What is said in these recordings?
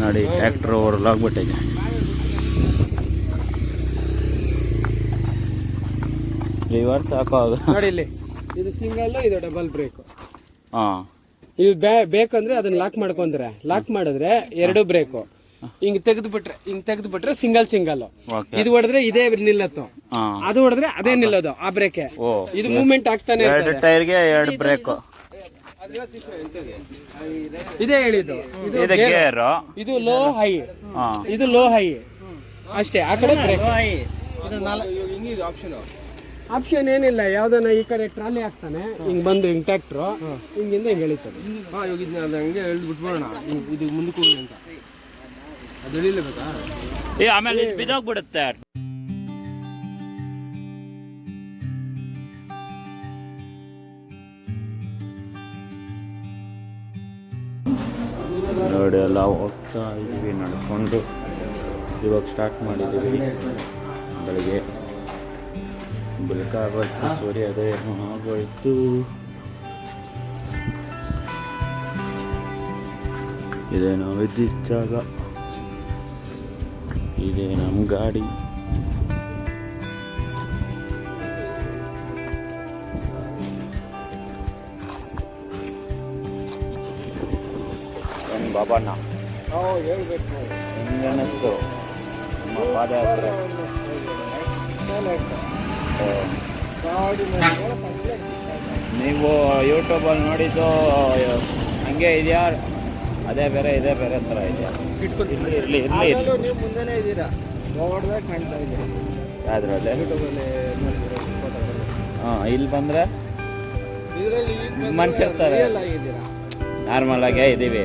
ನೋಡಿ tractor ಹೊರಲಾಗ್ಬಿಟ್ಟಿದೆ reverse ಹಾಕೋ ನೋಡಿ ಇಲ್ಲಿ ಇದು ಸಿಂಗಲ್ ಇದು ಡಬಲ್ ಬ್ರೇಕ್ ಹಾಂ. ಇದು ಬೇಕಂದ್ರೆ ಅದನ್ನ ಲಾಕ್ ಮಾಡ್ಕೊಂಡ್ರೆ. ಲಾಕ್ ಮಾಡಿದ್ರೆ ಎರಡು ಬ್ರೇಕು ಹಿಂಗ್ ತೆಗೆದು ಬಿಟ್ರೆ ಹಿಂಗ್ ತೆಗೆದು ಬಿಟ್ರೆ ಸಿಂಗಲ್ ಸಿಂಗಲ್ ಇದು ಹೊಡೆದ್ರೆ ಇದೇ ನಿಲ್ಲತ್ತು. ಅದು ಹೊಡೆದ್ರೆ ಅದೇ ನಿಲ್ಲೋದು ಆ ಬ್ರೇಕೆ ಇದು ಮೂವ್ಮೆಂಟ್ ಆಗ್ತಾನೆ ಎರಡು. ಟೈರ್ಗೆ ಎರಡು ಬ್ರೇಕು ಇದೇ ಹೇಳಿದ್ದು. ಇದು ಇದು gear. ಇದು ಲೋ ಹೈ. ಇದು ಲೋ ಹೈ ಅಷ್ಟೇ ಆ ಕಡೆ ಬ್ರೇಕ್ ಆಪ್ಷನ್ ಏನಿಲ್ಲ ಯಾವ್ದನ್ನ ಈ ಕಡೆ ಟ್ರಾಲಿ ಹಾಕ್ತಾನೆ ಹಿಂಗ್ ಬಂದು ಹಿಂಗ್ ಟ್ಯಾಕ್ಟ್ರು ಹಿಂಗಿಂದ ಹಿಂಗ್ ಎಳಿತಾನೆ ಹಂಗೆ ಎಳ್ದು ಬಿಟ್ಬಿಡೋಣ ಇದು ಮುಂದಕ್ಕೆ ಹೋಗಿ ಅಂತ. ಅದು ಎಳಿಲೇಬೇಕಾ? ಏ ಆಮೇಲೆ ಬಿದ್ದೋಗ್ಬಿಡುತ್ತೆ. ನೋಡಿ, ಎಲ್ಲ ಹೋಗ್ತಾ ಇದ್ವಿ, ನಡ್ಕೊಂಡು. ಇವಾಗ ಸ್ಟಾರ್ಟ್ ಮಾಡಿದ್ದೀವಿ. ಬೆಳಿಗ್ಗೆ ಬೆಳಕಾಗೋಯ್ತು ಸೂರ್ಯೋದಯ ಆಗೋಯ್ತು. ಇದೇ ನಾವು ಇದ್ದಿದ್ದ ಜಾಗ, ಇದೇ ನಮ್ಮ ಗಾಡಿ. ಏನು ಬಾಬಣ್ಣ ನಾವು ಹೇಳ್ಬೇಕು ಹೆಂಗೆ ಅನ್ನಿಸ್ತು ನಮ್ಮ ಪಾದಯಾತ್ರೆ. ನೀವು ಯೂಟ್ಯೂಬಲ್ಲಿ ನೋಡಿದ್ದು ಹಂಗೆ ಇದೆಯಾ? ಅದೇ ಬೇರೆ ಇದೇ ಬೇರೆ ಥರ ಇದೆಯಾ? ಇರಲಿ ಇರಲಿ ಇರಲಿ. ಇರಲಿ ನೀವು ಮುಂದೆನೇ ಇದ್ದೀರಾ ನೋಡ್ದಾಗ ಕಾಣ್ತಾ ಹಾಂ ಇಲ್ಲಿ ಬಂದರೆ ಇದರಲ್ಲಿ ಮನುಷ್ಯರ ಥರ. ಆಗಿದ್ದೀರಾ? ನಾರ್ಮಲ್ ಆಗೇ ಇದ್ದೀವಿ.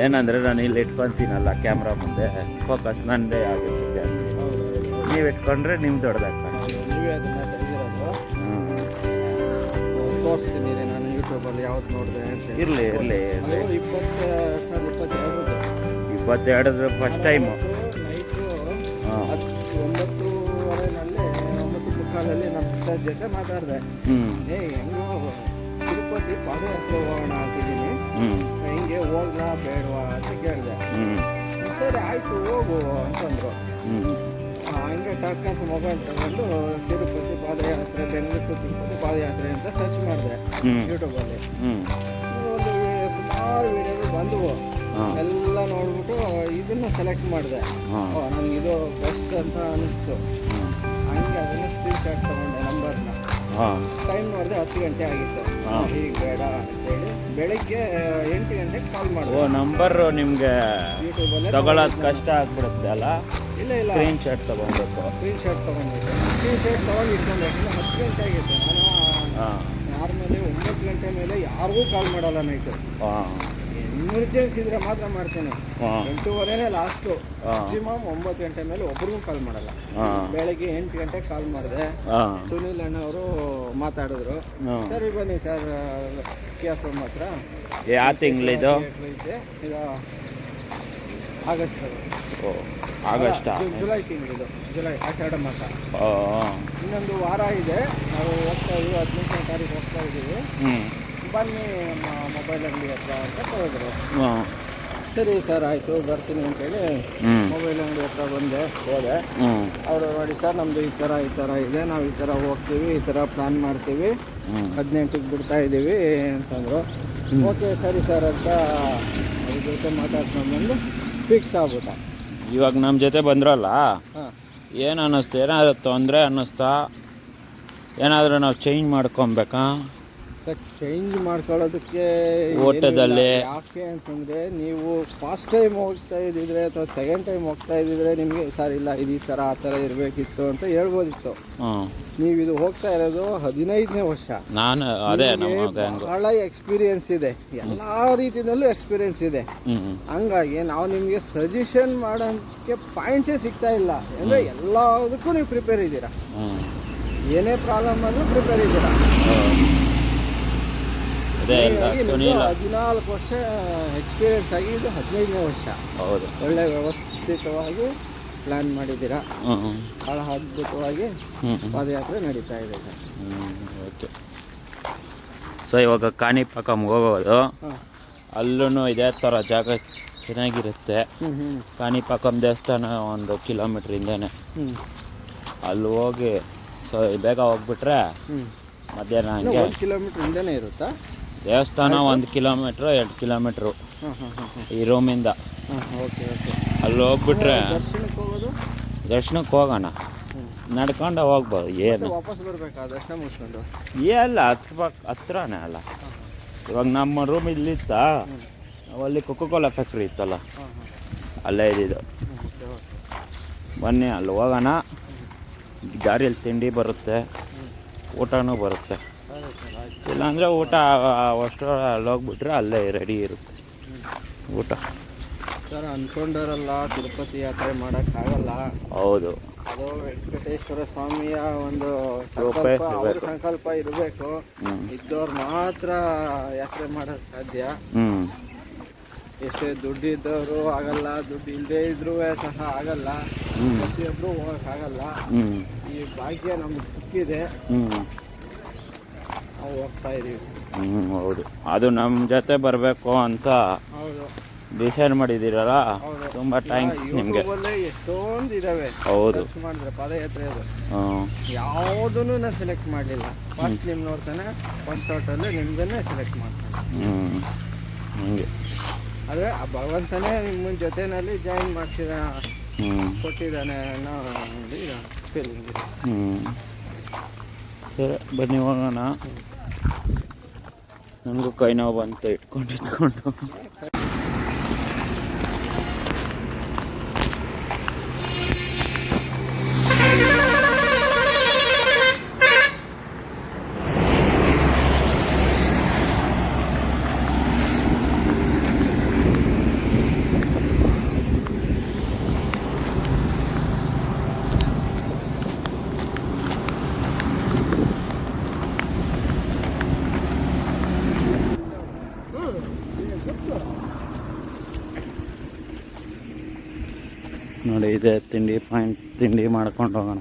ಅದೇನಂದ್ರೆ ನಾನು ಇಲ್ಲಿ ಇಟ್ಕೊತೀನಲ್ಲ ಕ್ಯಾಮ್ರಾ ಮುಂದೆ. ಫೋಕಸ್ ನನ್ನದೇ ಆಗುತ್ತೆ. ನೀವು ಇಟ್ಕೊಂಡ್ರೆ ನಿಮ್ಮ ದೊಡ್ಡದಾಗ್ತದೆ. ನೀವೇ ಅದನ್ನ ತೆಗೆದಿರೋದು. ಹ್ಞೂ ತೋರಿಸ್ತೀನಿ ರೀ ನಾನು ಯೂಟ್ಯೂಬಲ್ಲಿ ಯಾವ್ದು ನೋಡಿದೆ ಅಂತ. ಇರಲಿ ಇರಲಿ ಸಾವಿರದ ಇಪ್ಪತ್ತೆರಡು ಫಸ್ಟ್ ಟೈಮು ನೈಟು ಹಾಂ. ಹತ್ತು ಒಂಬತ್ತೂವರೆನಲ್ಲಿ ಒಂಬತ್ತು ಮುಕ್ಕಾಲಲ್ಲಿ ನಮ್ಮ ಸರ್ ಜೊತೆ ಮಾತಾಡಿದೆ. ಏ ಹೆಂಗೋ ತಿರುಪತಿ ಪಾದಯಾತ್ರೆ ಹೋಗೋಣ ಅಂತಿದ್ದೀನಿ. ಹೆಂಗೆ ಹೋಗ್ಲಾ ಬೇಡವಾ ಅಂತ ಕೇಳಿದೆ. ಸರಿ ಆಯಿತು ಹೋಗು ಅಂತಂದರು. ಹಂಗೆ ಕರ್ಕೊಂಡು ಮೊಬೈಲ್ ತಗೊಂಡು ತಿರುಪತಿ ಪಾದಯಾತ್ರೆ ಬೆಂಗಳೂರು ತಿರುಪತಿ ಪಾದಯಾತ್ರೆ ಅಂತ ಸರ್ಚ್ ಮಾಡಿದೆ ಯೂಟ್ಯೂಬಲ್ಲಿ ಒಂದು ಸುಮಾರು ವಿಡಿಯೋಗಳು ಬಂದವು. ಎಲ್ಲ ನೋಡ್ಬಿಟ್ಟು ಇದನ್ನ ಸೆಲೆಕ್ಟ್ ಮಾಡಿದೆ. ನನಗೆ ಇದು ಬೆಸ್ಟ್ ಅಂತ ಅನಿಸ್ತು. ಹಂಗೆ ಅದನ್ನು ಸ್ಕ್ರೀನ್ ಶಾಟ್ ತಗೊಂಡೆ ನಂಬರ್ನ ಟೈಮ್ ನೋಡಿದೆ ಹತ್ತು ಗಂಟೆ ಆಗಿತ್ತು. ಈಗ ಬೇಡ ಅಂತೇಳಿ ಬೆಳಿಗ್ಗೆ ಎಂಟು ಗಂಟೆಗೆ ಕಾಲ್ ಓ ನಂಬರ್ ನಿಮಗೆ ಯೂಟ್ಯೂಬಲ್ಲೇ ತಗೊಳ್ಳೋದು ಕಷ್ಟ ಆಗ್ಬಿಡುತ್ತೆ ಅಲ್ಲ? ಇಲ್ಲ ಇಲ್ಲ. ಸ್ಕ್ರೀನ್ ಶಾಟ್ ತಗೊಬೇಕು ಸ್ಕ್ರೀನ್ ಶಾಟ್ ತೊಗೊಂಡಿದ್ದೆ ಸ್ಕ್ರೀನ್ ಶಾಟ್ ತೊಗೊಂಡು ಇಟ್ಕೊಂಡೆ ಯಾಕಂದ್ರೆ ಹತ್ತು ಗಂಟೆ ಆಗಿತ್ತು. ನಾನು ನಾರ್ಮಲಿ ಒಂಬತ್ತು ಗಂಟೆ ಮೇಲೆ ಯಾರಿಗೂ ಕಾಲ್ ಮಾಡಲ್ಲ ನೈಟು. ಹಾಂ. ಎಮರ್ಜೆನ್ಸಿ ಇದ್ರೆ ಮಾತ್ರ ಮಾಡ್ತೇನೆ. ಹಾಂ. ಎಂಟೂವರೆನೇ ಲಾಸ್ಟು ಹಾಂ. ಮ್ಯಾಕ್ಸಿಮಮ್ ಒಂಬತ್ತು ಗಂಟೆ ಮೇಲೆ ಒಬ್ರಿಗೂ ಕಾಲ್ ಮಾಡಲ್ಲ. ಹಾಂ. ಬೆಳಗ್ಗೆ ಎಂಟು ಗಂಟೆಗೆ ಕಾಲ್ ಮಾಡಿದೆ. ಹಾಂ. ಸುನೀಲ್ ಅಣ್ಣ ಅವರು ಮಾತಾಡಿದ್ರು. ಹಾಂ. ಸರಿ ಬನ್ನಿ ಸರ್ ಕೆ ಎಫ್ ಎಂ ಹತ್ರ ಯಾವ ತಿಂಗಳಿದು ಐತೆ. ಈಗ ಆಗಸ್ಟ್. ಓ ಆಗಸ್ಟಾ ಜು- ಜುಲೈ ತಿಂಗಳಿದು ಜುಲೈ ಆಷಾಢ ಮಾಸ. ಓ ಇನ್ನೊಂದು ವಾರ ಇದೆ. ನಾವು ಹೋಗ್ತಾ ಇದೀವಿ ಹದಿನೆಂಟನೇ ತಾರೀಕು ಹೋಗ್ತಾ ಇದ್ದೀವಿ ಹ್ಞೂ ಬನ್ನಿ ಮೊಬೈಲ್ ಅಂಗಡಿ ಹತ್ರ ಅಂತ ಹೇಳಿದ್ರು ಹಾಂ. ಸರಿ ಸರ್ ಆಯಿತು ಬರ್ತೀನಿ ಅಂತೇಳಿ ಮೊಬೈಲ್ ಅಂಗಡಿ ಹತ್ರ ಬಂದೆ ಹೋದೆ. ಅವರು ನೋಡಿ ಸರ್ ನಮ್ದು ಈ ಥರ ಈ ಥರ ಇದೆ ನಾವು ಈ ಥರ ಹೋಗ್ತೀವಿ ಈ ಥರ ಪ್ಲ್ಯಾನ್ ಮಾಡ್ತೀವಿ. ಹದಿನೆಂಟಕ್ಕೆ ಬಿಡ್ತಾ ಇದ್ದೀವಿ ಅಂತಂದರು. ಓಕೆ ಸರಿ ಸರ್ ಅಂತ ಅವ್ರ ಜೊತೆ ಮಾತಾಡ್ಕೊಂಡ್ಬಂದು ಫಿಕ್ಸ್ ಆಗ್ಬಿಟ್ಟ. ಇವಾಗ ನಮ್ಮ ಜೊತೆ ಬಂದ್ರಲ್ಲ? ಏನು ಅನ್ನಿಸ್ತು? ಏನಾದ್ರು ತೊಂದರೆ ಅನ್ನಿಸ್ತಾ? ಏನಾದರೂ ನಾವು ಚೇಂಜ್ ಮಾಡ್ಕೊಬೇಕಾ? ಚೇಂಜ್ ಮಾಡ್ಕೊಳ್ಳೋದಕ್ಕೆ ಓಟದಲ್ಲಿ? ಯಾಕೆ ಅಂತಂದರೆ ನೀವು ಫಸ್ಟ್ ಟೈಮ್ ಹೋಗ್ತಾ ಇದ್ದಿದ್ರೆ ಅಥವಾ ಸೆಕೆಂಡ್ ಟೈಮ್ ಹೋಗ್ತಾ ಇದ್ದಿದ್ರೆ ನಿಮಗೆ ಸರ್ ಇಲ್ಲ ಇದು ಈ ಥರ ಆ ಥರ ಇರಬೇಕಿತ್ತು ಅಂತ ಹೇಳ್ಬೋದಿತ್ತು. ನೀವು ಇದು ಹೋಗ್ತಾ ಇರೋದು ಹದಿನೈದನೇ ವರ್ಷ. ನಾನು ಅದೇ ಬಹಳ ಎಕ್ಸ್ಪೀರಿಯನ್ಸ್ ಇದೆ. ಎಲ್ಲ ರೀತಿಯಲ್ಲೂ ಎಕ್ಸ್ಪೀರಿಯನ್ಸ್ ಇದೆ. ಹಂಗಾಗಿ ನಾವು ನಿಮಗೆ ಸಜೆಷನ್ ಮಾಡೋಕ್ಕೆ ಪಾಯಿಂಟ್ಸೇ ಸಿಗ್ತಾ ಇಲ್ಲ. ಅಂದರೆ ಎಲ್ಲದಕ್ಕೂ ನೀವು ಪ್ರಿಪೇರ್ ಇದ್ದೀರಾ. ಏನೇ ಪ್ರಾಬ್ಲಮ್ ಆದರೂ ಪ್ರಿಪೇರ್ ಇದ್ದೀರಾ. ಅದೇ ಎಲ್ಲ ಸುನೀಲ. ಹದಿನಾಲ್ಕು ವರ್ಷ ಎಕ್ಸ್ಪೀರಿಯನ್ಸ್ ಆಗಿ ಇದು ಹದಿನೈದನೇ ವರ್ಷ. ಹೌದು. ಒಳ್ಳೆ ವ್ಯವಸ್ಥಿತವಾಗಿ ಪ್ಲ್ಯಾನ್ ಮಾಡಿದ್ದೀರಾ? ಭಾಳ ಅದ್ಭುತವಾಗಿ ಪಾದಯಾತ್ರೆ ನಡೀತಾ ಇದೆ ಸರ್. ಓಕೆ. ಸೊ ಇವಾಗ ಕಾಣಿಪಾಕಮ್ಗೆ ಹೋಗೋದು. ಅಲ್ಲೂ ಇದೇ ಥರ ಜಾಗ ಚೆನ್ನಾಗಿರುತ್ತೆ. ಕಾಣಿಪಾಕಂ ದೇವಸ್ಥಾನ ಒಂದು ಕಿಲೋಮೀಟ್ರ್ ಹಿಂದೆನೆ. ಅಲ್ಲಿ ಹೋಗಿ ಸೊ ಬೇಗ ಹೋಗ್ಬಿಟ್ರೆ ಮಧ್ಯಾಹ್ನ ಹಂಗೆ. ಕಿಲೋಮೀಟ್ರ್ ಹಿಂದೆನೇ ಇರುತ್ತಾ? ದೇವಸ್ಥಾನ ಒಂದು ಕಿಲೋಮೀಟ್ರ್ ಎರಡು ಕಿಲೋಮೀಟ್ರು ಈ ರೂಮಿಂದ ಅಲ್ಲಿ ಹೋಗ್ಬಿಟ್ರೆ ದರ್ಶನಕ್ಕೆ ಹೋಗೋಣ. ನಡ್ಕೊಂಡು ಹೋಗ್ಬೋದು ಏನು? ಏ ಅಲ್ಲ ಎಲ್ಲ ಹತ್ರ ಹತ್ರನೇ ಅಲ್ಲ. ಇವಾಗ ನಮ್ಮ ರೂಮ್ ಇಲ್ಲಿತ್ತಾ? ಅಲ್ಲಿ ಕೊಕ್ಕೋಲ ಕೋಲಾ ಫ್ಯಾಕ್ಟ್ರಿ ಇತ್ತಲ್ಲ ಅಲ್ಲೇ ಇದ್ದಿದ್ದು. ಬನ್ನಿ ಅಲ್ಲಿ ಹೋಗೋಣ. ದಾರಿಯಲ್ಲಿ ತಿಂಡಿ ಬರುತ್ತೆ. ಊಟನೂ ಬರುತ್ತೆ. ಇಲ್ಲಾಂದರೆ ಊಟ ಅಷ್ಟು ಅಲ್ಲೋಗ್ಬಿಟ್ರೆ ಅಲ್ಲೇ ರೆಡಿ ಇರುತ್ತೆ. ಊಟ. ಸರ್ ಅನ್ಕೊಂಡಿರಲ್ಲ ತಿರುಪತಿ ಯಾತ್ರೆ ಮಾಡೋಕ್ಕಾಗಲ್ಲ ಹೌದು. ಅದು ವೆಂಕಟೇಶ್ವರ ಸ್ವಾಮಿಯ ಒಂದು ಸಂಕಲ್ಪ ಅವ್ರ ಸಂಕಲ್ಪ ಇರಬೇಕು. ಇದ್ದವ್ರು ಮಾತ್ರ ಯಾತ್ರೆ ಮಾಡೋದು ಸಾಧ್ಯ. ಎಷ್ಟೇ ದುಡ್ಡು ಇದ್ದವರು ಆಗಲ್ಲ ದುಡ್ಡು ಇಲ್ಲದೆ ಇದ್ರೂ ಸಹ ಆಗಲ್ಲ. ಪ್ರತಿಯೊಬ್ರು ಪ್ರತಿಯೊಬ್ಬರು ಹೋಗೋಕ್ಕಾಗಲ್ಲ ಈ ಭಾಗ್ಯ ನಮ್ಗೆ ಸಿಕ್ಕಿದೆ. ನಾವು ಹೋಗ್ತಾ ಇದೀವಿ. ಹ್ಞೂ ಹೌದು. ಅದು ನಮ್ಮ ಜೊತೆ ಬರಬೇಕು ಅಂತ ಹೌದು. ಡಿಸೈಡ್ ಮಾಡಿದ್ದೀರಲ್ಲ? ತುಂಬಾ ತುಂಬ ಥ್ಯಾಂಕ್ಸ್ ನಿಮಗೆ. ಯೂಟ್ಯೂಬಲ್ಲೇ ಎಷ್ಟೊಂದು ಇದಾವೆ. ಹೌದು. ಸರ್ಚ್ ಮಾಡಿದ್ರೆ ಪಾದಯಾತ್ರೆ ಅದು. ಹ್ಞೂ ಯಾವುದನ್ನು ನಾನು ಸೆಲೆಕ್ಟ್ ಮಾಡಲಿಲ್ಲ. ಫಸ್ಟ್ ನಿಮ್ಮ ನೋಡ್ತಾನೆ ಫಸ್ಟ್ ಶಾರ್ಟಲ್ಲಿ ನಿಮ್ದನ್ನೇ ಸೆಲೆಕ್ಟ್ ಮಾಡ್ತಾನೆ. ಹ್ಞೂ ಹಂಗೆ. ಆದರೆ ಆ ಭಗವಂತನೇ ನಿಮ್ಮ ಜೊತೆನಲ್ಲಿ ಜಾಯಿನ್ ಮಾಡಿಸಿದ ಹ್ಞೂ ಕೊಟ್ಟಿದ್ದಾನೆ ಅನ್ನೋ ಒಂದು ಇದೆ ಹ್ಞೂ ಸರಿ ಬನ್ನಿ ಹೋಗೋಣ. ನನಗೂ ಕೈ ನೋವು ಬಂತು ಇಟ್ಕೊಂಡು ಇಟ್ಕೊಂಡು ನೋಡಿ ಇದೆ ತಿಂಡಿ ಪಾಯಿಂಟ್ ತಿಂಡಿ ಮಾಡ್ಕೊಂಡು ಹೋಗೋಣ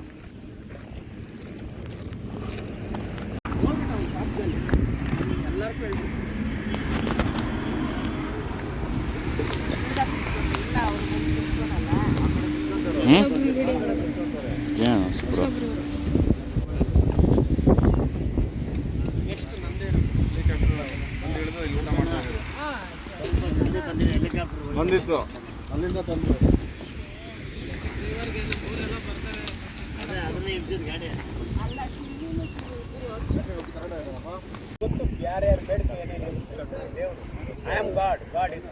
ಹ್ಞೂ ಏನು ಶುಕ್ರವಾರ ಬಂದಿತ್ತು ಅಲ್ಲಿಂದ ತಂದು ಯಾರ್ಯಾರು ಬೇಡಿಕೆ ಏನೇನು I am god god is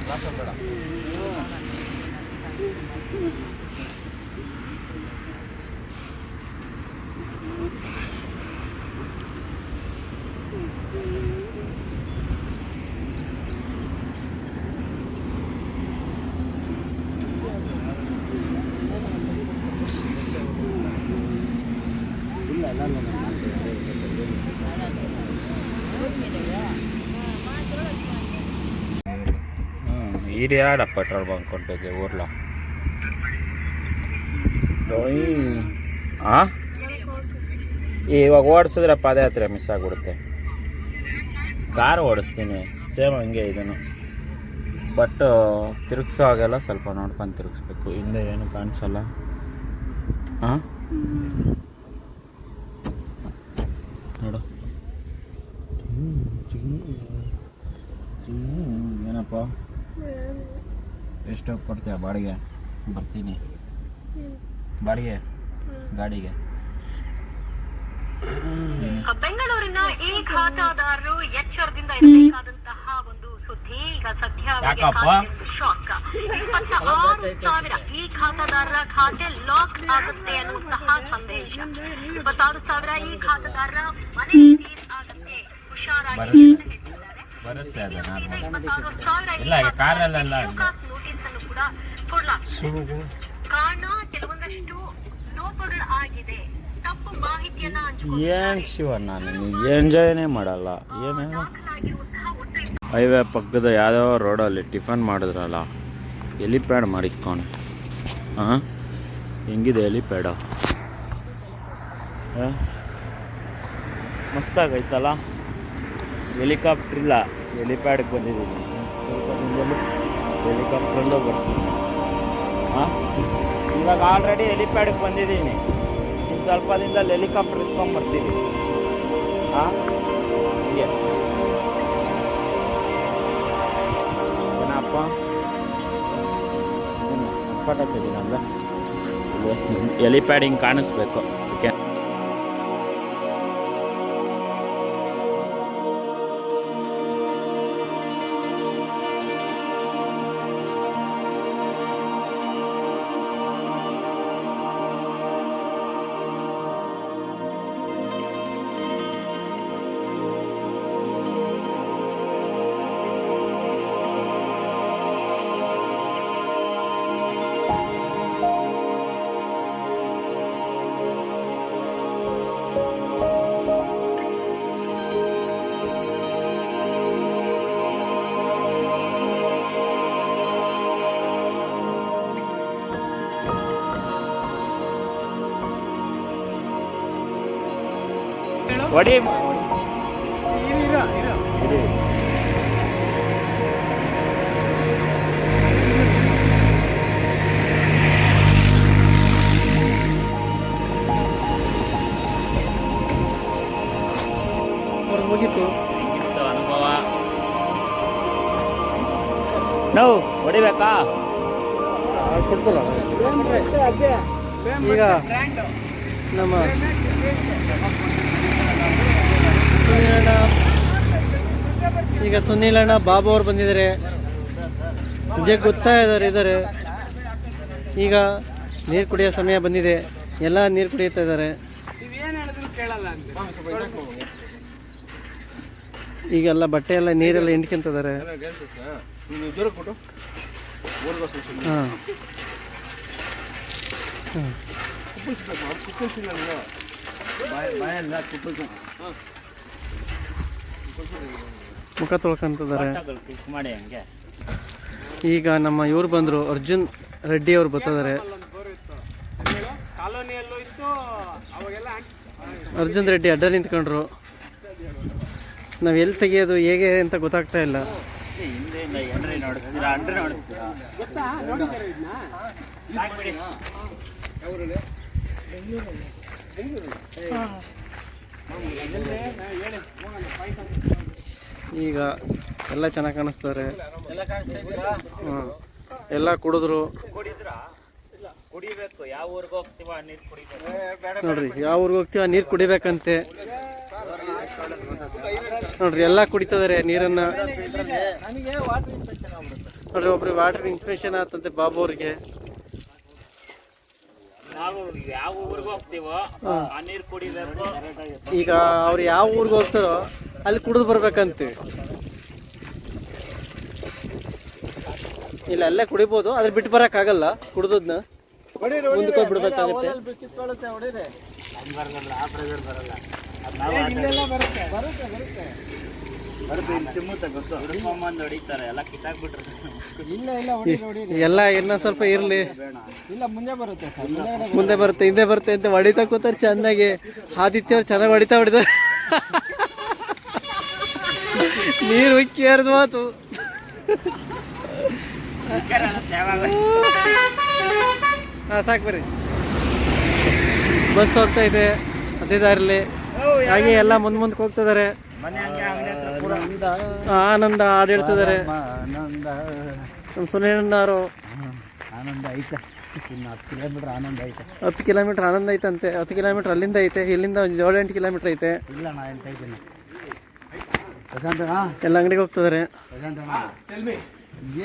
మన రాష్ట్రం కూడా Thank you. ಬಜ್ಜಿ ಬಿಡ್ಸಲ್ಲಪ್ಪ ఇది ఆడ పెట్రోల్ బంక్ ఉంటుంది ఊర్లో ಆ? ಇವಾಗ ಓಡಿಸಿದ್ರೆ ಪಾದಯಾತ್ರೆ ಮಿಸ್ ಆಗಿಬಿಡುತ್ತೆ ಕಾರ್ ಓಡಿಸ್ತೀನಿ ಸೇಮ್ ಹಂಗೆ ಇದನ್ನು ಬಟ್ ತಿರುಗಿಸೋ ಹಾಗೆಲ್ಲ ಸ್ವಲ್ಪ ನೋಡ್ಕೊಂಡು ತಿರುಗಿಸ್ಬೇಕು ಹಿಂದೆ ಏನು ಕಾಣಿಸಲ್ಲ ಹಾಂ ನೋಡು ಎಷ್ಟು ಕೊಡ್ತೀಯ ಬಾಡಿಗೆ. ಬರ್ತೀನಿ. ಬಾಡಿಗೆ ಗಾಡಿಗೆ. ಬೆಂಗಳೂರಿನ ಈ ಖಾತಾದಾರರು ಎಚ್ಚರದಿಂದ ಇರಬೇಕಾದಂತಹ ಒಂದು ಸುದ್ದಿ. ಈಗ ಸದ್ಯ ಯಾಕಪ್ಪ? ಶಾಕ್. ಇಪ್ಪತ್ತಾರು ಸಾವಿರ ಈ ಖಾತಾದಾರರ ಖಾತೆ ಲಾಕ್ ಆಗುತ್ತೆ ಅನ್ನುವಂತಹ ಸಂದೇಶ. ಇಪ್ಪತ್ತಾರು ಸಾವಿರ ಈ ಖಾತಾದಾರರ ಮನೆ ಸೀಲ್ ಆಗುತ್ತೆ. ಹುಷಾರಾಗಿ ಅಂತ ಹೇಳ್ತಿದ್ದಾರೆ. ಬರುತ್ತೆ ಅದು ನಾರ್ಮಲ್ ಇಪ್ಪತ್ತಾರು ಸಾವಿರ ಇಲ್ಲ, ಕಾರಲ್ಲೆಲ್ಲ ಶೋಕಾಸ್ ನೋಟಿಸ್ ಅನ್ನು ಕೂಡ ಕೊಡಲಾಗಿದೆ ಕಾರಣ ಕೆಲವೊಂದಷ್ಟು ಲೋಪಗಳು ಆಗಿದೆ. ತಪ್ಪು ಮಾಹಿತಿಯನ್ನ ಏನ್ ಶಿವ ನಾನು? ಎಂಜಾಯ್ನೇ ಮಾಡಲ್ಲ. ಏನು? ದಾಖಲಾಗಿರುವಂತಹ ಒಟ್ಟು ಹೈವೇ ಪಕ್ಕದ ಯಾವುದೋ ರೋಡಲ್ಲಿ ಟಿಫನ್ ಮಾಡಿದ್ರಲ್ಲ ಎಲಿಪ್ಯಾಡ್ ಮಾಡಿಕೊಂಡು ಹಾಂ ಹೆಂಗಿದೆ ಎಲಿಪ್ಯಾಡು? ಮಸ್ತಾಗೈತಲ್ಲ ಹೆಲಿಕಾಪ್ಟ್ರ್ ಇಲ್ಲ ಎಲಿಪ್ಯಾಡ್ಗೆ ಬಂದಿದ್ದೀನಿ. ಹೆಲಿಕಾಪ್ಟ್ರಲ್ಲೂ ಬರ್ತೀನಿ ಹಾಂ? ಇವಾಗ ಆಲ್ರೆಡಿ ಹೆಲಿಪ್ಯಾಡಿಗೆ ಬಂದಿದ್ದೀನಿ. ಇನ್ನು ಸ್ವಲ್ಪ ದಿನದಲ್ಲಿ ಹೆಲಿಕಾಪ್ಟರ್ ಇಟ್ಕೊಂಡ್ಬರ್ತೀನಿ. ಹಾಂ? ಹೀಗೆ. ಏನಪ್ಪ? ತೆಗಿನಲ್ಲ ಎಲಿಪ್ಯಾಡ್ ಹಿಂಗೆ ಕಾಣಿಸ್ಬೇಕು. ಹೊಡಿ. ಮುಗೀತು ಅನುಭವ ನಾವು ಹೊಡಿಬೇಕಾ? ಕೊಡ್ತಲ್ಲ. ಈಗ ನಮ್ಮ ಸುನೀಲಣ್ಣ. ಈಗ ಅಣ್ಣ ಬಾಬು ಅವ್ರು ಬಂದಿದ್ದಾರೆ. ಜೆ ಗೊತ್ತಾ ಇದ್ದಾರೆ ಇದ್ದಾರೆ. ಈಗ ನೀರು ಕುಡಿಯೋ ಸಮಯ ಬಂದಿದೆ. ಎಲ್ಲ ನೀರು ಕುಡಿಯುತ್ತಾ ಇದ್ದಾರೆ. ಈಗೆಲ್ಲ ಬಟ್ಟೆ ಎಲ್ಲ ನೀರೆಲ್ಲ ಹಿಂಡ್ಕೊಂತಿದ್ದಾರೆ. ಹಾಂ. ಮುಖ ತೊಳ್ಕೊಂತಿದ್ದಾರೆ. ಈಗ ನಮ್ಮ ಇವ್ರು ಬಂದರು ಅರ್ಜುನ್ ರೆಡ್ಡಿ ಅವ್ರು ಬರ್ತಿದ್ದಾರೆ. ಅರ್ಜುನ್ ರೆಡ್ಡಿ ಅಡ್ಡ ನಿಂತ್ಕೊಂಡ್ರು. ನಾವು ಎಲ್ಲಿ ತೆಗಿಯೋದು ಹೇಗೆ ಅಂತ ಗೊತ್ತಾಗ್ತಾ ಇಲ್ಲ. ಹಿಂದೆಯಿಂದ ಈಗ ಎಲ್ಲ ಚೆನ್ನಾಗಿ ಕಾಣಿಸ್ತಾರೆ. ಎಲ್ಲ ಕುಡಿದ್ರು. ನೋಡ್ರಿ, ಯಾವ ಊರಿಗೆ ಹೋಗ್ತೀವ ನೀರು ಕುಡಿಬೇಕಂತೆ. ನೋಡ್ರಿ, ಎಲ್ಲ ಕುಡಿತಿದ್ದಾರೆ ನೀರನ್ನ. ನೋಡ್ರಿ ಒಬ್ರಿಗೆ ವಾಟರ್ ಇನ್ಫೆಕ್ಷನ್ ಆತಂತೆ ಬಾಬು ಅವ್ರಿಗೆ. ನಾವು ಯಾವ ಊರಿಗೆ ಹೋಗ್ತೀವೋ ಆ ನೀರು ಕುಡಿಬೇಕು. ಈಗ ಅವ್ರು ಯಾವ ಊರಿಗೆ ಹೋಗ್ತಾರೋ ಅಲ್ಲಿ ಕುಡಿದು ಬರ್ಬೇಕಂತೀವಿ ಇಲ್ಲ ಅಲ್ಲೇ ಕುಡಿಬೋದು ಅದ್ರ ಬಿಟ್ಟು ಬರೋಕ್ಕಾಗಲ್ಲ ಕುಡ್ದದ್ನ. ಮುಂದಕ್ಕೆ ಬಿಡ್ಬೇಕಾಗತ್ತೆ ಬರುತ್ತೆ ಹೊಡಿತಾರೆ ಎಲ್ಲ ಇನ್ನ ಸ್ವಲ್ಪ ಇರ್ಲಿ. ಇಲ್ಲ ಮುಂದೆ ಬರುತ್ತೆ ಸರ್. ಮುಂದೆ ಬರುತ್ತೆ ಹಿಂದೆ ಬರುತ್ತೆ ಅಂತ ಹೊಡಿತಾ ಕೂತಾರೆ ಚೆನ್ನಾಗಿ. ಆದಿತ್ಯ ಅವ್ರು ಚೆನ್ನಾಗಿ ಹೊಡಿತಾ ಹೊಡಿತಾರೆ. ನೀರು ಉಕ್ಕಿ ಹರಿದು ಮಾತು ಹಾಂ ಸಾಕು ಬರ್ರಿ. ಬಸ್ ಹೋಗ್ತಾ ಇದೆ ಅದೇ ದಾರಿಲಿ. ಹಾಗೆ ಎಲ್ಲ ಮುಂದೆ ಮುಂದಕ್ಕೆ ಹೋಗ್ತಿದ್ದಾರೆ ಆನಂದ. ಹಾಡು ಹೇಳ್ತಿದ್ದಾರೆ. ಆನಂದ. ನಮ್ಮ ಸುನೀಲಣ್ಣವರು ಆನಂದ ಐತೆ. ಇನ್ನು ಹತ್ತು ಕಿಲೋಮೀಟರ್ ಆನಂದ ಐತೆ. ಹತ್ತು ಕಿಲೋಮೀಟ್ರ್ ಆನಂದ ಐತಂತೆ. ಹತ್ತು ಕಿಲೋಮೀಟ್ರ್ ಅಲ್ಲಿಂದ ಐತೆ. ಇಲ್ಲಿಂದ ಒಂದು ಏಳೆಂಟು ಕಿಲೋಮೀಟ್ರ್ ಐತೆ. ಇಲ್ಲ ನಾ ಇದ್ದೀನಿ. ಪ್ರಶಾಂತಣ್ಣ? ಎಲ್ಲ ಅಂಗಡಿಗೆ ಹೋಗ್ತಿದ್ದಾರೆ.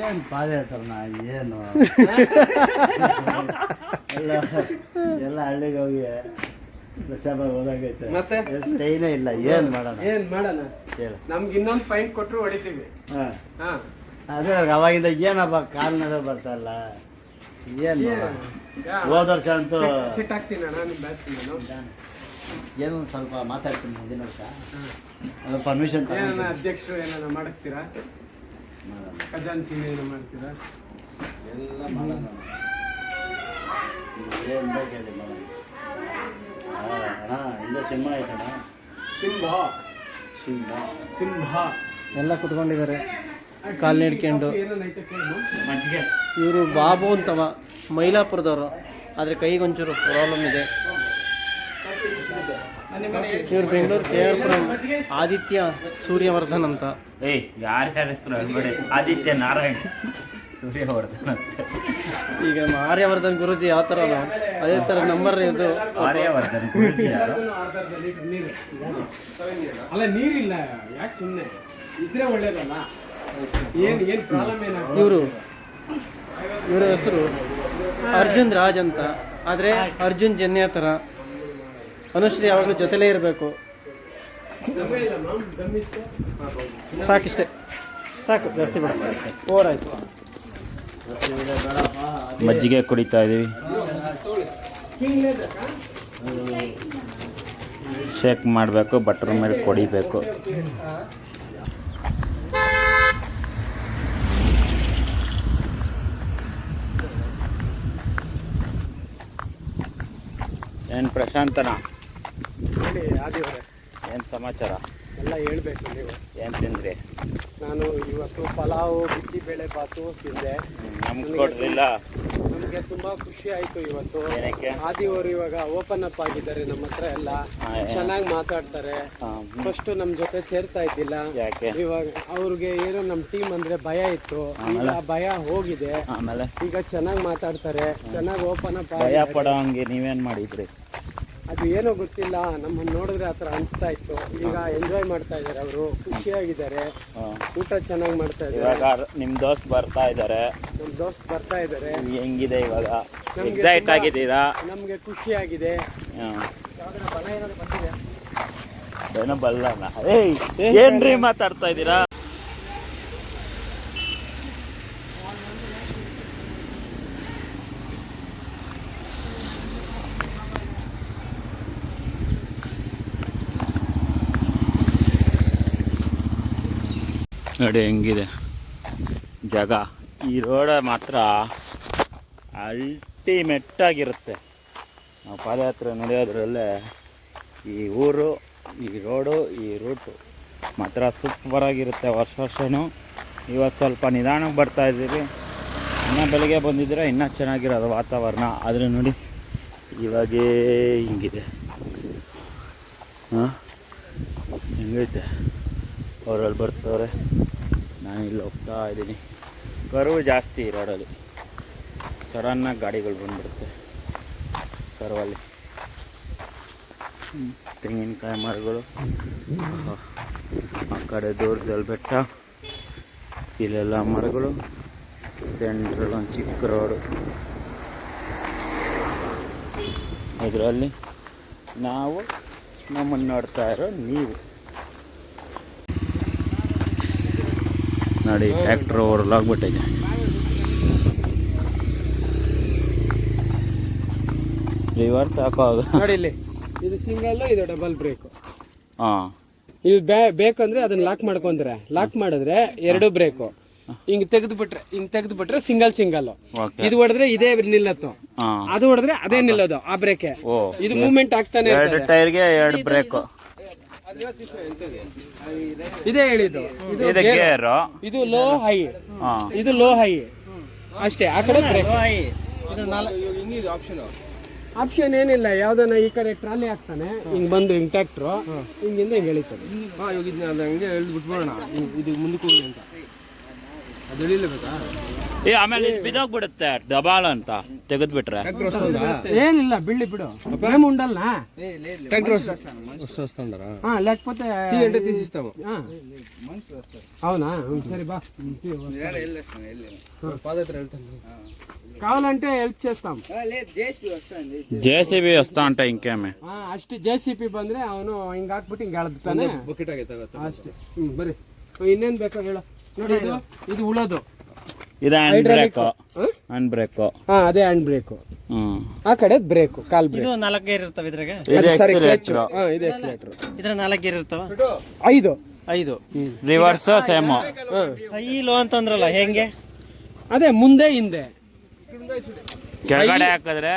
ಏನು ಪಾದಯಾತ್ರಣ ಏನು? ಎಲ್ಲ ಎಲ್ಲ ಹಳ್ಳಿಗೆ ಹೋಗಿ ಮತ್ತೆ? ಸ್ಟೈನೇ ಇಲ್ಲ ಏನು ಮಾಡೋಣ? ಏನ್ ಮಾಡೋಣ? ನಮ್ಗೆ ಇನ್ನೊಂದು ಪಾಯಿಂಟ್ ಕೊಟ್ಟರು ಹೊಡಿತೀವಿ. ಅದೇ ಅವಾಗಿಂದ ಏನಪ್ಪ ಕಾಲ್ ಬರ್ತಾ ಇಲ್ಲ. ಏನು ಹೋದ ವರ್ಷ ಅಂತೂ ಸಿಟ್ ಹಾಕ್ತೀನಿ ಏನೋ ಸ್ವಲ್ಪ ಮಾತಾಡ್ತೀನಿ ಮುಂದಿನ ವರ್ಷ ಅದು ಪರ್ಮಿಷನ್ ಅಧ್ಯಕ್ಷರು ಏನನ್ನ ಮಾಡಕ್ತೀರಾ ಖಜಾಂಚಿನ ಏನೋ ಮಾಡ್ತೀರಾ? ಎಲ್ಲ ಮಾಡೋಣ. ಏನು ಬೇಕು ಹೇಳಿ ಮಾಡೋಣ. ಅಣ್ಣ ಸಿಂಹ ಸಿಂಹ. ಸಿಂಹ. ಸಿಂಹ. ಎಲ್ಲ ಕುತ್ಕೊಂಡಿದ್ದಾರೆ. ಕಾಲ್ ಹಿಡ್ಕೊಂಡು ಮಜ್ಜಿಗೆ. ಇವರು ಬಾಬು ಅಂತವ ಮೈಲಾಪುರದವರು. ಆದರೆ ಕೈಗೊಂಚೂರು ಪ್ರಾಬ್ಲಮ್ ಇದೆ. ಇವ್ರು ಬೆಂಗಳೂರು ಕೆ ಆರ್ ಪುರಂ ಆದಿತ್ಯ ಸೂರ್ಯವರ್ಧನ್ ಅಂತ. ಏಯ್ ಯಾರ ಹೆಸರು ಹೇಳ್ಬೇಡಿ. ಆದಿತ್ಯ ನಾರಾಯಣ್. ಸೂರ್ಯವರ್ಧನ್ ಅಂತ ಈಗ ಆರ್ಯವರ್ಧನ್ ಗುರುಜಿ ಯಾವ ಥರ ಅದೇ ಥರ ನಂಬರ್ ಇದು. ಆರ್ಯವರ್ಧನ್ ಗುರೂಜಿ ಯಾರು? ಅಲ್ಲ ನೀರಿಲ್ಲ. ಯಾಕೆ ಸುಮ್ಮನೆ ಇದ್ರೆ ಒಳ್ಳೇದಲ್ಲ? ಏನು ಏನು ಪ್ರಾಬ್ಲಮ್ ಏನಾಗ ಇವರು ಇವರ ಹೆಸರು ಅರ್ಜುನ್ ರಾಜ್ ಅಂತ. ಆದರೆ ಅರ್ಜುನ್ ಜನ್ಯ ಥರ. ಅನುಶ್ರೀ ಯಾವಾಗಲೂ ಜೊತೆಲೇ ಇರಬೇಕು. ಸಾಕಿಷ್ಟೇ. ಸಾಕು ಜಾಸ್ತಿ ಬೇಡ. ಓವರ್ ಆಯಿತು. ಮಜ್ಜಿಗೆ ಕುಡಿತಾ ಇದೀವಿ. ಶೇಕ್ ಮಾಡಬೇಕು ಬಟರ್ ಮೇಲೆ ಕೊಡಿಬೇಕು. ಏನು ಪ್ರಶಾಂತನ? ಏನು ಸಮಾಚಾರ? ಎಲ್ಲ ಹೇಳ್ಬೇಕು ನೀವು. ಏನು ತಿಂದ್ರಿ? ನಾನು ಇವತ್ತು ಪಲಾವು ಬಿಸಿಬೇಳೆ ಬಾತು ತಿಂದೆ. ನಮ್ಗೆ ಕೊಡ್ಲಿಲ್ಲ. ನಮಗೆ ತುಂಬಾ ಖುಷಿ ಆಯ್ತು ಇವತ್ತು. ಆದಿ ಆದಿವರು ಇವಾಗ ಓಪನ್ ಅಪ್ ಆಗಿದ್ದಾರೆ ನಮ್ಮ ಹತ್ರ ಎಲ್ಲ. ಚೆನ್ನಾಗಿ ಮಾತಾಡ್ತಾರೆ. ಫಸ್ಟ್ ನಮ್ ಜೊತೆ ಸೇರ್ತಾ ಇದ್ದಿಲ್ಲ. ಇವಾಗ ಅವ್ರಿಗೆ ಏನೋ ನಮ್ ಟೀಮ್ ಅಂದ್ರೆ ಭಯ ಇತ್ತು. ಈಗ ಆ ಭಯ ಹೋಗಿದೆ. ಈಗ ಚೆನ್ನಾಗಿ ಮಾತಾಡ್ತಾರೆ. ಚೆನ್ನಾಗಿ ಓಪನ್ ಅಪ್ ಭಯ ಪಡೋ ಹಂಗೆ ನೀವೇನು ಮಾಡಿದ್ರಿ? ಅದು ಏನೋ ಗೊತ್ತಿಲ್ಲ ನಮ್ಮನ್ನ ನೋಡಿದ್ರೆ ಆತರ ಅನಿಸ್ತಾ ಇತ್ತು. ಈಗ ಎಂಜಾಯ್ ಮಾಡ್ತಾ ಇದ್ದಾರೆ ಅವರು ಖುಷಿಯಾಗಿದ್ದಾರೆ. ಊಟ ಚೆನ್ನಾಗಿ ಮಾಡ್ತಾ ಇದ್ದಾರೆ. ಇವಾಗ ನಿಮ್ಮ ದೋಸ್ತ್ ಬರ್ತಾ ಇದ್ದಾರೆ. ನಮ್ ದೋಸ್ತ್ ಬರ್ತಾ ಇದ್ದಾರೆ. ಹೆಂಗಿದೆ ಇವಾಗ? ನಮ್ಗೆ ಎಕ್ಸೈಟ್ ತುಂಬಾ- ಆಗಿದ್ದೀರಾ? ನಮ್ಗೆ ಖುಷಿಯಾಗಿದೆ. ಯಾವ್ದಾರ ಬಲ ಏನಾದ್ರು ಬಂದಿದೆ? ಏನೋ ಬಲ್ಲ ಏಯ್ ಏನ್ರಿ ಮಾತಾಡ್ತಾ ಇದ್ದೀರಾ? ನೋಡಿ ಹೆಂಗಿದೆ. ಜಾಗ. ಈ ರೋಡ ಮಾತ್ರ ಅಲ್ಟಿಮೆಟ್ ಆಗಿರುತ್ತೆ. ನಾವು ಪಾದಯಾತ್ರೆ ನಡೆಯೋದ್ರಲ್ಲೇ ಈ ಊರು, ಈ ರೋಡು, ಈ ರೂಟು ಮಾತ್ರ ಸೂಪರ್ ಆಗಿರುತ್ತೆ ವರ್ಷ ವರ್ಷವೂ ಇವತ್ತು ಸ್ವಲ್ಪ ನಿಧಾನಕ್ಕೆ ಬರ್ತಾ ಇದ್ದೀವಿ. ಇನ್ನೂ ಬೆಳಗ್ಗೆ ಬಂದಿದ್ರೆ ಇನ್ನೂ ಚೆನ್ನಾಗಿರೋದು ವಾತಾವರಣ. ಆದರೆ ನೋಡಿ, ಇವಾಗೇ ಹಿಂಗಿದೆ. ಹಾಂ? ಹೆಂಗೈತೆ? ಅವರಲ್ಲಿ ಬರ್ತವ್ರೆ ನಾನು ಇಲ್ಲಿ ಹೋಗ್ತಾ ಇದ್ದೀನಿ. ಕರುವು ಜಾಸ್ತಿ ರೋಡಲ್ಲಿ ಸಡನ್ನಾಗಿ ಗಾಡಿಗಳು ಬಂದ್ಬಿಡುತ್ತೆ. ಕರುವಲ್ಲಿ. ತೆಂಗಿನಕಾಯಿ ಮರಗಳು. ಆ ಕಡೆ ದೂರದಲ್ಲಿ ಬೆಟ್ಟ ಇಲ್ಲೆಲ್ಲ ಮರಗಳು. ಸೆಂಟ್ರಲ್ ಒಂದು ಚಿಕ್ಕ ರೋಡು ಇದರಲ್ಲಿ ನಾವು ನಮ್ಮನ್ನು ನೋಡ್ತಾ ಇರೋ ನೀವು. ನೋಡಿ ಟ್ರ್ಯಾಕ್ಟರ್ ಓಡಲಾಗ್ಬಿಟ್ಟಿದೆ ರಿವರ್ಸ್ ಹಾಕೋದು ನೋಡಿ ಇಲ್ಲಿ ಇದು ಸಿಂಗಲ್ ಇದು ಡಬಲ್ ಬ್ರೇಕ್ ಹಾಂ. ಇದು ಬೇ- ಬೇಕಂದ್ರೆ ಅದನ್ನ ಲಾಕ್ ಮಾಡ್ಕೊಂಡ್ರೆ ಲಾಕ್ ಮಾಡಿದ್ರೆ ಎರಡು ಬ್ರೇಕು ಹಿಂಗ್ ತೆಗೆದು ಬಿಟ್ರೆ ಹಿಂಗ್ ತೆಗೆದು ಬಿಟ್ರೆ ಸಿಂಗಲ್ ಸಿಂಗಲ್ ಓಕೆ ಇದು ಹೊಡೆದ್ರೆ ಇದೇ ನಿಲ್ಲತ್ತು. ಅದು ಹೊಡೆದ್ರೆ ಅದೇ ನಿಲ್ಲೋದು ಆ ಬ್ರೇಕೆ ಇದು ಮೂವ್ಮೆಂಟ್ ಆಗ್ತಾನೆ ಎರಡು. ಟೈರ್ಗೆ ಎರಡು ಬ್ರೇಕು ಇದೇ ಹೇಳಿದ್ದು. ಇದು. ಗೇರು ಇದು ಲೋ ಹೈ. ಇದು ಲೋ ಹೈ. ಅಷ್ಟೇ ಆ ಕಡೆ ಆಪ್ಷನ್ ಏನಿಲ್ಲ ಯಾವ್ದನ್ನ ಈ ಕಡೆ ಟ್ರಾಲಿ ಹಾಕ್ತಾನೆ ಹಿಂಗ್ ಬಂದು ಹಿಂಗ್ ಟ್ಯಾಕ್ಟ್ರು ಹಿಂಗಿಂದ ಹಿಂಗ್ ಎಳಿತಾನೆ ಹಾ ಇವಾಗ ಇದನ್ನ ಅದು ಹಂಗೆ ಎಳ್ದು ಬಿಟ್ಬಿಡೋಣ ಇದು ಮುಂದಕ್ಕೆ ಹೋಗಿ ಅಂತ. ಏ ಆಮೇಲೆ ಇದು ಬಿದ್ದೋಗ್ಬಿಡುತ್ತೆ ಡಬಾಲ್ ಅಂತ ತೆಗೆದ್ಬಿಟ್ರೆ ఏనిల్ల బిల్లి ఇప్పుడు మేము ఉండాలనా ట్యాంక్ వస్తుండరా ఆ, లేకపోతే అంటే తీసిస్తాము ఆ. అవునా ఉం, సరే బా పాదయాత్ర వెళ్తాను కావాలంటే హెల్ప్ చేస్తాం ಜೆ ಸಿ ಬಿ ವಸ್ತಾ ಅಂತ ಇಂಕೇಮೆ ಆ, ಅಷ್ಟೇ ಜೆ ಸಿ ಪಿ ಬಂದ್ರೆ ಅವನು ಹಿಂಗ್ ಹಾಕ್ಬಿಟ್ಟು ಹಿಂಗ್ ಎಳ್ತಾನೆ ಬಕೆಟ್ ಆಗೈತೆ ಅಷ್ಟೇ ಹ್ಮ್ ಬರ್ರಿ ಇನ್ನೇನ್ ಬೇಕೋ ಹೇಳು ನೋಡಿ ಇದು ಇದು ಉಳೋದು. ಇದು ಹ್ಯಾಂಡ್ ಬ್ರೇಕ್ ಹ್ಯಾಂಡ್ ಬ್ರೇಕ್ ಹಾ ಅದೇ ಹ್ಯಾಂಡ್ ಬ್ರೇಕ್ ಹ್ಮ್. ಆ ಕಡೆ ಬ್ರೇಕ್ ಕಾಲ್ ಬ್ರೇಕ್ ಇದು ನಾಲ್ಕು ಗೇರ್ ಇರ್ತವೆ ಇದ್ರಾಗ? ಇದು ಎಕ್ಸಲೇಟರ್ ಹಾ ಇದು ಎಕ್ಸಲೇಟರ್ ಇದ್ರ ನಾಲ್ಕು ಗೇರ್ ಇರ್ತಾವ? ಐದು. ಐದು. ರಿವರ್ಸ್ ಸೇಮ್ ಹಾ ಐ ಲೋ ಅಂತಂದ್ರಲ್ಲ ಹೆಂಗೆ? ಅದೇ ಮುಂದೆ ಹಿಂದೆ. ಕೆಳಗಡೆ ಹಾಕಿದ್ರೆ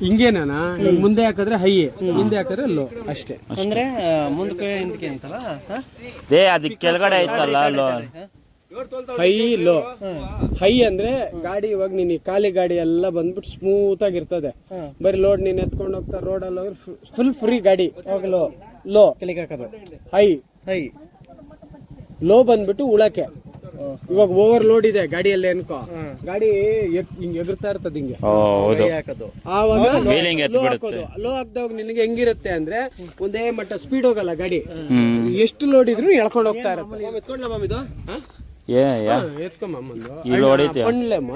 ಹಿಂಗೇನಾ ಹಿಂಗ್ ಮುಂದೆ ಹಾಕಿದ್ರೆ ಹೈ ಹಿಂದೆ ಹಾಕಿದ್ರೆ ಲೋ. ಅಷ್ಟೇ. ಅಂದ್ರೆ ಮುಂದಕ್ಕೆ ಹಿಂದಕ್ಕೆ ಅಂತಲ್ಲ? ಹಾ? ಏ ಅದಕ್ಕೆ ಕೆಳಗಡೆ ಐತಲ್ಲ ಲೋ. High low. ಹೈ ಅಂದ್ರೆ ಗಾಡಿ ಇವಾಗ ನೀನ್ ಈ ಖಾಲಿ ಗಾಡಿ ಎಲ್ಲ ಬಂದ್ಬಿಟ್ಟು ಸ್ಮೂತ್ ಆಗಿರ್ತದೆ. ಬರೀ ಲೋಡ್ ನೀನ್ ಎತ್ಕೊಂಡು ಹೋಗ್ತಾ ರೋಡ್ ಅಲ್ಲಿ ಹೋಗಿ ಫುಲ್ ಫ್ರೀ ಗಾಡಿ. ಲೋ? ಲೋ. ಕೆಳಗೆ ಹಾಕೋದು? ಹೈ. ಐ ಲೋ ಬಂದ್ಬಿಟ್ಟು ಉಳಕ್ಕೆ. ಇವಾಗ ಓವರ್ ಲೋಡ್ ಇದೆ ಗಾಡಿಯಲ್ಲಿ ಅನ್ಕೋ ಗಾಡಿ ಎಗ್- ಹಿಂಗ್ ಎಗರ್ತಾ ಇರ್ತದೆ ಹಿಂಗೆ ಓ ಹೌದು ಕೈ ಹಾಕೋದು ಆವಾಗ Wheeling ಎತ್ತ್ ಲೋ ಬಿಡುತ್ತೆ. ಹಾಕೋದು ಲೋ ಹಾಕ್ದಾಗ ನಿನಗೆ ಹೆಂಗಿರುತ್ತೆ ಅಂದ್ರೆ ಒಂದೇ ಮಟ್ಟ ಸ್ಪೀಡ್ ಹೋಗಲ್ಲ ಗಾಡಿ ಹ್ಮ್ ಎಷ್ಟು ಲೋಡ್ ಇದ್ರು ಎಳ್ಕೊಂಡು ಹೋಗ್ತಾ ಇರುತ್ತೆ ಎತ್ಕೊಂಡ್ಲ ಮಾಮ್ ಇದು ಏ ಯಾ ಎತ್ಕೊಂಬಂದು ಇಲ್ಲಿ ಹೊಡಿತೀಯ ಪಣ್ಲೆಮ್ಮ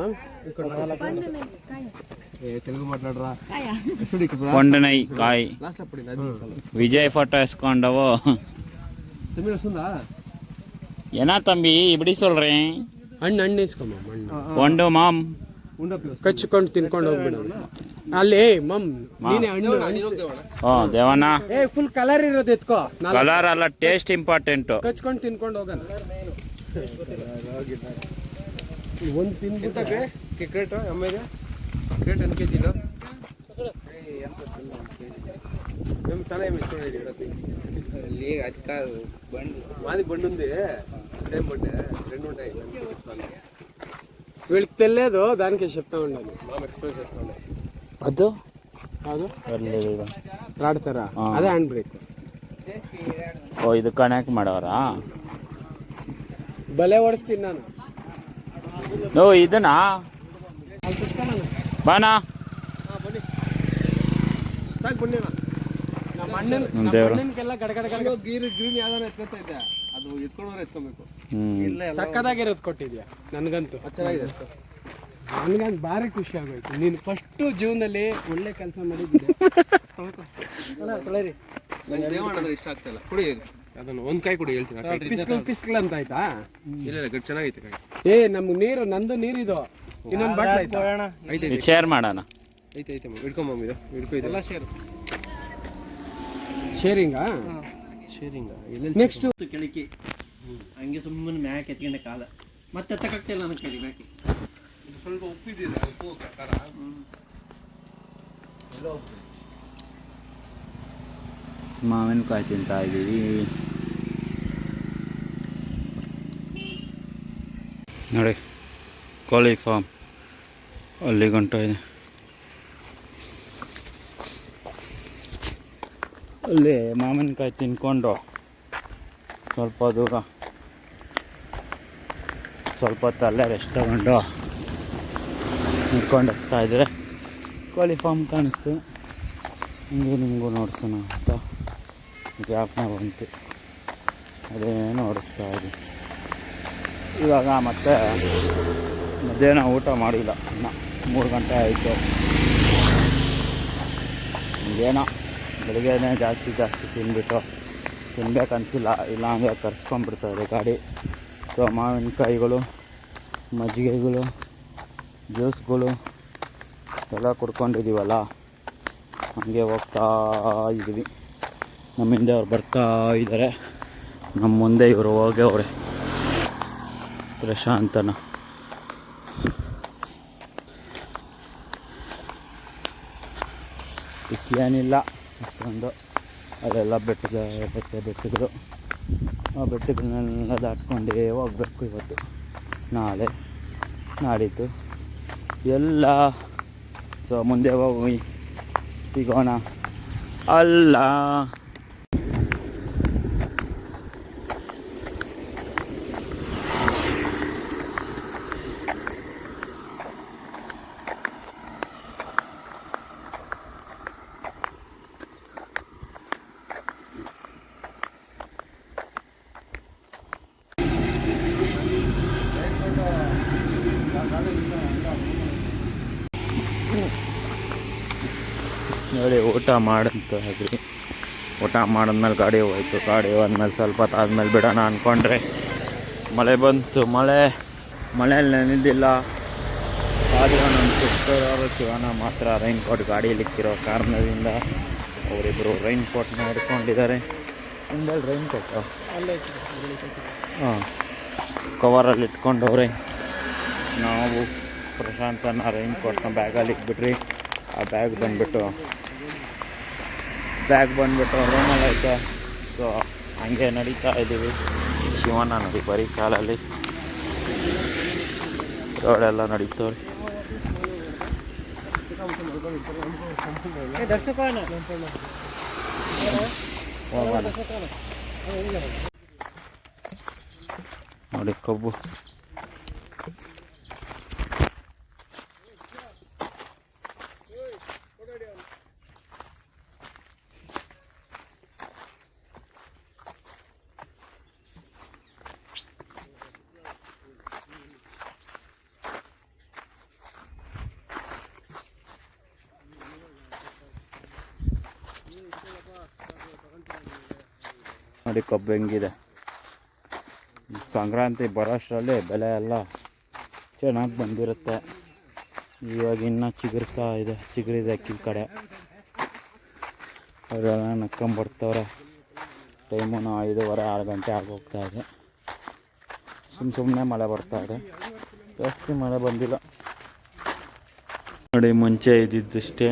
తెలుగు మాట్లాడరా ಕೊಂಡನೈ என்ன தம்பி இப்படி சொல்றேன் ಹಣ್ಣು ಹಣ್ಣು ಇಸ್ಕೊಂಬ ಹಣ್ಣು. ಮಾಮ್. ಕಚ್ಕೊಂಡು ತಿನ್ಕೊಂಡು ಹೋಗ್ಬಿಡೋಣ ಅಲ್ಲಿ ಮಮ್ ನೀನೆ ಹಣ್ಣು. ಹ್ಞೂ ಏ ಫುಲ್ ಕಲರ್ ಇರೋದು ಎತ್ಕೋ. ಕಲರ್ ಅಲ್ಲ ಟೇಸ್ಟ್ ಇಂಪಾರ್ಟೆಂಟು ಕಚ್ಕೊಂಡು ತಿನ್ಕೊಂಡು ಹೋಗೋಣ ಒಂದು ತಿನ್ಬಿಟ್ಟೆ ಕ್ರಿಕೆಟ್ ಆಮೇಲೆ ಕ್ರಿಕೆಟ್ ಒಂದು ಕೆ ಜಿನ ತಲೆ ಅದಕ್ಕೆ ಬಂಡು ಮಾದಿ ಬಂಡುಂದೆ. ఉంది సేమ్ బండి రెండు ఉంటాయి వీళ్ళకి తెలియదు దానికి చెప్తా ఉండాలి మామ ఎక్స్ప్లెయిన్ చేస్తా ఉండే ಅದು ಹೌದು ಬರ್ಲಿಲ್ಲ ಇದು. ರಾಡ್ತಾರ ಹಾ. ಅದೇ ಹ್ಯಾಂಡ್ ಬ್ರೇಕ್ ಓ ಇದು ಕನೆಕ್ಟ್ ಮಾಡವರಾ ಬಲೆ ಓಡಿಸ್ತೀನಿ ನಾನು ಓ ಇದನಾ ಬಾನಾ ಸಾಕು ಬನ್ನಿ ನಮ್ಮ ಅಣ್ಣನ ಹ್ಮ್, ದೇವ್ರು. ಅಣ್ಣನಿಗೆಲ್ಲ ಗಡ ಗಡ ಗಡ ಗೀರ್ ಗ್ರೀನ್ ಯಾವ್ದಾರ ಎತ್ಕೊತಾ ಇದ್ದೆ ಅದು ಎತ್ಕೊಂಡ್ರೆ ಎತ್ಕೊಬೇಕು. ಹ್ಮ್. ಸಕ್ಕದಾಗಿರೋದು ಕೊಟ್ಟಿದ್ಯಾ? ನನಗಂತೂ. ಚೆನ್ನಾಗಿದೆ. ನನಗಂತ ಭಾರಿ ಖುಷಿ ಆಗೋಯ್ತು. ನೀನು ಫಸ್ಟು ಜೀವನದಲ್ಲಿ ಒಳ್ಳೆ ಕೆಲಸ ಮಾಡಿದ್ದೆ. ತೊಳೆರಿ ನಂಗೆ ದೇವಣ್ಣ ಅಂದ್ರೆ ಇಷ್ಟ ಆಗ್ತಾ ಇಲ್ಲ. ಕುಡಿ ಇದು. ಅದನ್ನು ಒಂದ್ ಕೈ ಕುಡಿ ಹೇಳ್ತೀನಿ. ಆ ಕಾಯಿ. ಪಿಸ್ಕಲ್ ಪಿಸ್ಕಲ್ ಅಂತ ಆಯ್ತಾ ಇಲ್ಲ ಇಲ್ಲ ಗಟ್ಟಿ ಚೆನ್ನಾಗೈತೆ ಏ ನಮ್ಗೆ ನೀರು ನಂದು ನೀರಿದು. ಇನ್ನೊಂದು ಬಾಟ್ಲ್ ಆಯ್ತಾ? ಐತೆ ಐತೆ. ಶೇರ್ ಮಾಡೋಣ. ಐತೆ ಐತೆ ಹಿಡ್ಕೊಂಬಮ್ಮ ಇದು. ಹಿಡ್ಕೊ ಇದು. ಎಲ್ಲ ಶೇರ್ ಶೇರಿಂಗಾ ಶೇರಿಂಗ ನೆಕ್ಸ್ಟ್ ಕೆಳಕಿ ಹಂಗೆ ಸುಮ್ಮನೆ ಮ್ಯಾಕ್ ಎತ್ಕೊಂಡೆ ಕಾಲ. ಮತ್ತೆ ಎತ್ತಕ್ಕಾಗ್ತಿಲ್ಲ ನನಗೆ ಕೈ ಮ್ಯಾಕೆ. ಸ್ವಲ್ಪ ಉಪ್ಪಿದೆ ಉಪ್ಪು ಖಾರ. ಮಾವಿನಕಾಯಿ ತಿಂತಾ ಇದ್ದೀವಿ. ನೋಡಿ ಕೋಳಿ ಫಾರ್ಮ್ ಅಲ್ಲಿ ಗಂಟ ಇದೆ. ಅಲ್ಲಿ ಮಾವಿನಕಾಯಿ ತಿನ್ಕೊಂಡು ಸ್ವಲ್ಪ ದೂರ ಸ್ವಲ್ಪ ಹೊತ್ತು ಅಲ್ಲೇ ರೆಸ್ಟ್ ತಗೊಂಡು ನಿಂತ್ಕೊಂಡು ಹೋಗ್ತಾ ಇದ್ರೆ ಕೋಳಿ ಫಾರ್ಮ್ ಕಾಣಿಸ್ತು. ಹಂಗೆ ನಿಮಗೂ ನೋಡ್ಸೋಣ ಅಂತ ಜ್ಞಾಪನ ಬಂತು. ಅದೇ ನೋಡಿಸ್ತಾ ಇದ್ದೆ ಇವಾಗ ಮತ್ತೆ ಮಧ್ಯಾಹ್ನ ಊಟ ಮಾಡಿಲ್ಲ. ಇನ್ನು ಮೂರು ಗಂಟೆ ಆಯಿತು. ಏನೋ ಬೆಳಿಗ್ಗೆನೇ ಜಾಸ್ತಿ ಜಾಸ್ತಿ ತಿನ್ಬಿಟ್ಟು ತಿನ್ಬೇಕು ಅನಿಸಿಲ್ಲ ಇಲ್ಲ ಅಂದರೆ ಕರ್ಸ್ಕೊಂಡ್ಬಿಡ್ತಾರೆ ಗಾಡಿ. ಸೊ ಮಾವಿನಕಾಯಿಗಳು, ಮಜ್ಜಿಗೆಗಳು, ಜ್ಯೂಸ್ಗಳು ಎಲ್ಲ ಕುಡ್ಕೊಂಡಿದ್ದೀವಲ್ಲ ಹಂಗೆ ಹೋಗ್ತಾ ಇದ್ದೀವಿ ನಮ್ಮ ಹಿಂದೆ ಅವ್ರು ಬರ್ತಾ ಇದ್ದಾರೆ ನಮ್ಮ ಮುಂದೆ ಇವರು ಹೋಗಿ ಅವರೇ ಪ್ರಶಾಂತನ ಇಷ್ಟೇನಿಲ್ಲ ಅಷ್ಟೊಂದು ಅದೆಲ್ಲ ಬೆಟ್ಟದ ಬೆಟ್ಟ ಬೆಟ್ಟಗಳು ಆ ಬೆಟ್ಟಗಳನ್ನೆಲ್ಲ ದಾಟ್ಕೊಂಡೇ ಹೋಗ್ಬೇಕು ಇವತ್ತು. ನಾಳೆ ನಾಡಿದ್ದು. ಎಲ್ಲ ಸೊ ಮುಂದೆ ಹೋಗಿ ಸಿಗೋಣ. ಅಲ್ಲ ನೋಡಿ ಊಟ ಮಾಡಂತ ಊಟ ಮಾಡಿದ್ಮೇಲೆ ಗಾಡಿ ಹೋಯ್ತು. ಗಾಡಿ ಹೋದ್ಮೇಲೆ ಸ್ವಲ್ಪ ಆದ್ಮೇಲೆ ಬಿಡೋಣ ಅಂದ್ಕೊಂಡ್ರೆ ಮಳೆ ಬಂತು. ಮಳೆ, ಮಳೆಯಲ್ಲಿ ನೆನೆದಿಲ್ಲ. ಆದರೂ ನಮ್ಮ ಸುತ್ತೋರು ಶಿವನ ಮಾತ್ರ ರೈನ್ಕೋಟ್ ಗಾಡಿಯಲ್ಲಿಕ್ಕಿರೋ ಕಾರಣದಿಂದ ಅವರಿಬ್ಬರು ರೈನ್ಕೋಟ್ನ ಹಿಡ್ಕೊಂಡಿದ್ದಾರೆ ಹಿಂದಲ್ಲಿ ರೈನ್ ಕೋಟು ಹಾಂ ಕವರಲ್ಲಿ ಇಟ್ಕೊಂಡವ್ರೆ. ನಾವು ಪ್ರಶಾಂತನ ರೈನ್ಕೋಟ್ನ ಬ್ಯಾಗಲ್ಲಿ ಇಟ್ಬಿಟ್ರಿ. ಆ ಬ್ಯಾಗ್ ಬಂದ್ಬಿಟ್ಟು ಬ್ಯಾಗ್ ಬಂದ್ಬಿಟ್ಟು ರೂಮಲ್ಲಿ ಐತೆ ಸೊ ಹಂಗೆ ನಡೀತಾ ಇದ್ದೀವಿ ಶಿವನ ನೋಡಿ ಬರೀ ಕಾಲಲ್ಲಿ ರೋಡೆಲ್ಲ ನಡೀತವ್ರಿ ಹೋಗೋಣ ನೋಡಿ ಕಬ್ಬು ನೋಡಿ ಕಬ್ಬು ಹೆಂಗಿದೆ. ಸಂಕ್ರಾಂತಿ ಬರೋಷ್ಟರಲ್ಲಿ ಬೆಲೆ ಎಲ್ಲ ಚೆನ್ನಾಗಿ ಬಂದಿರುತ್ತೆ. ಇವಾಗ ಇನ್ನೂ ಚಿಗುರ್ತಾ ಇದೆ, ಚಿಗುರಿದೆ ಅಕ್ಕಿ ಕಡೆ. ಅವರೆಲ್ಲ ನಕ್ಕೊಂಬರ್ತವ್ರೆ. ಟೈಮು ಐದೂವರೆ, ಆರು ಗಂಟೆ ಆಗೋಗ್ತಾ ಇದೆ. ಸುಮ್ಮ ಸುಮ್ಮನೆ ಮಳೆ ಬರ್ತಾ ಇದೆ. ಜಾಸ್ತಿ ಮಳೆ ಬಂದಿಲ್ಲ. ನೋಡಿ ಮುಂಚೆ ಇದ್ದಿದ್ದಷ್ಟೇ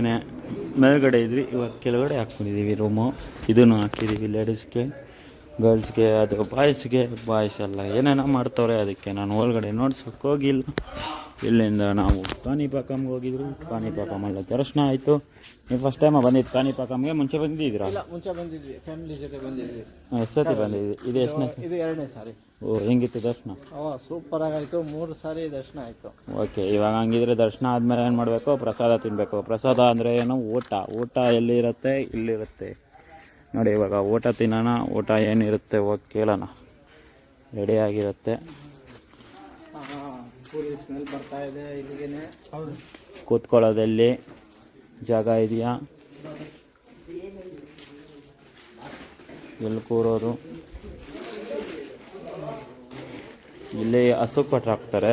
ಮೇಲ್ಗಡೆ ಇದ್ವಿ, ಇವಾಗ ಕೆಳಗಡೆ ಹಾಕ್ಕೊಂಡಿದ್ದೀವಿ ರೂಮು ಇದನ್ನು ಹಾಕಿದ್ದೀವಿ ಲೇಡೀಸ್ಗೆ ಗರ್ಲ್ಸ್ಗೆ ಅದು ಬಾಯ್ಸ್ಗೆ ಬಾಯ್ಸ್ ಎಲ್ಲ ಏನೇನೋ ಮಾಡ್ತವ್ರೆ ಅದಕ್ಕೆ ನಾನು ಒಳಗಡೆ ನೋಡ್ಸೋಕೆ ಹೋಗಿಲ್ಲ. ಇಲ್ಲಿಂದ ನಾವು ಕಾಣಿಪಾಕಮ್ಗೆ ಹೋಗಿದ್ರು. ಕಾಣಿಪಾಕಮಲ್ಲ ದರ್ಶನ ಆಯಿತು. ನೀವು ಫಸ್ಟ್ ಟೈಮ್ ಬಂದಿದ್ದು ಕಾಣಿಪಾಕಮ್ಗೆ ಮುಂಚೆ ಬಂದಿದ್ದೀರಾ? ಮುಂಚೆ ಬಂದಿದ್ವಿ. ಫ್ಯಾಮಿಲಿ ಜೊತೆ ಬಂದಿದ್ವಿ. ಎಷ್ಟು ಸತಿ ಬಂದಿದ್ವಿ ಇದು ಎಷ್ಟನೇ ಇದು ಎರಡನೇ ಸಾರಿ. ಓ ಹೆಂಗಿತ್ತು ದರ್ಶನ? ಸೂಪರ್ ಆಗಾಯ್ತು. ಮೂರು ಸಾರಿ ದರ್ಶನ ಆಯಿತು. ಓಕೆ ಇವಾಗ ಹಂಗಿದ್ರೆ ದರ್ಶನ ಆದಮೇಲೆ ಏನು ಮಾಡಬೇಕು? ಪ್ರಸಾದ ತಿನ್ನಬೇಕು ಪ್ರಸಾದ ಅಂದರೆ ಏನು? ಊಟ. ಊಟ ಎಲ್ಲಿರುತ್ತೆ? ಇಲ್ಲಿರುತ್ತೆ. ನೋಡಿ, ಇವಾಗ ಊಟ ತಿನ್ನೋಣ, ಊಟ ಏನಿರುತ್ತೆ ಹೋಗಿ ಕೇಳೋಣ. ರೆಡಿಯಾಗಿರುತ್ತೆ ಕೂತ್ಕೊಳ್ಳೋದಲ್ಲಿ ಜಾಗ ಇದೆಯಾ? ಎಲ್ಲಿ ಕೂರೋದು? ಇಲ್ಲಿ ಹಸು ಕೊಟ್ಟು ಹಾಕ್ತಾರೆ.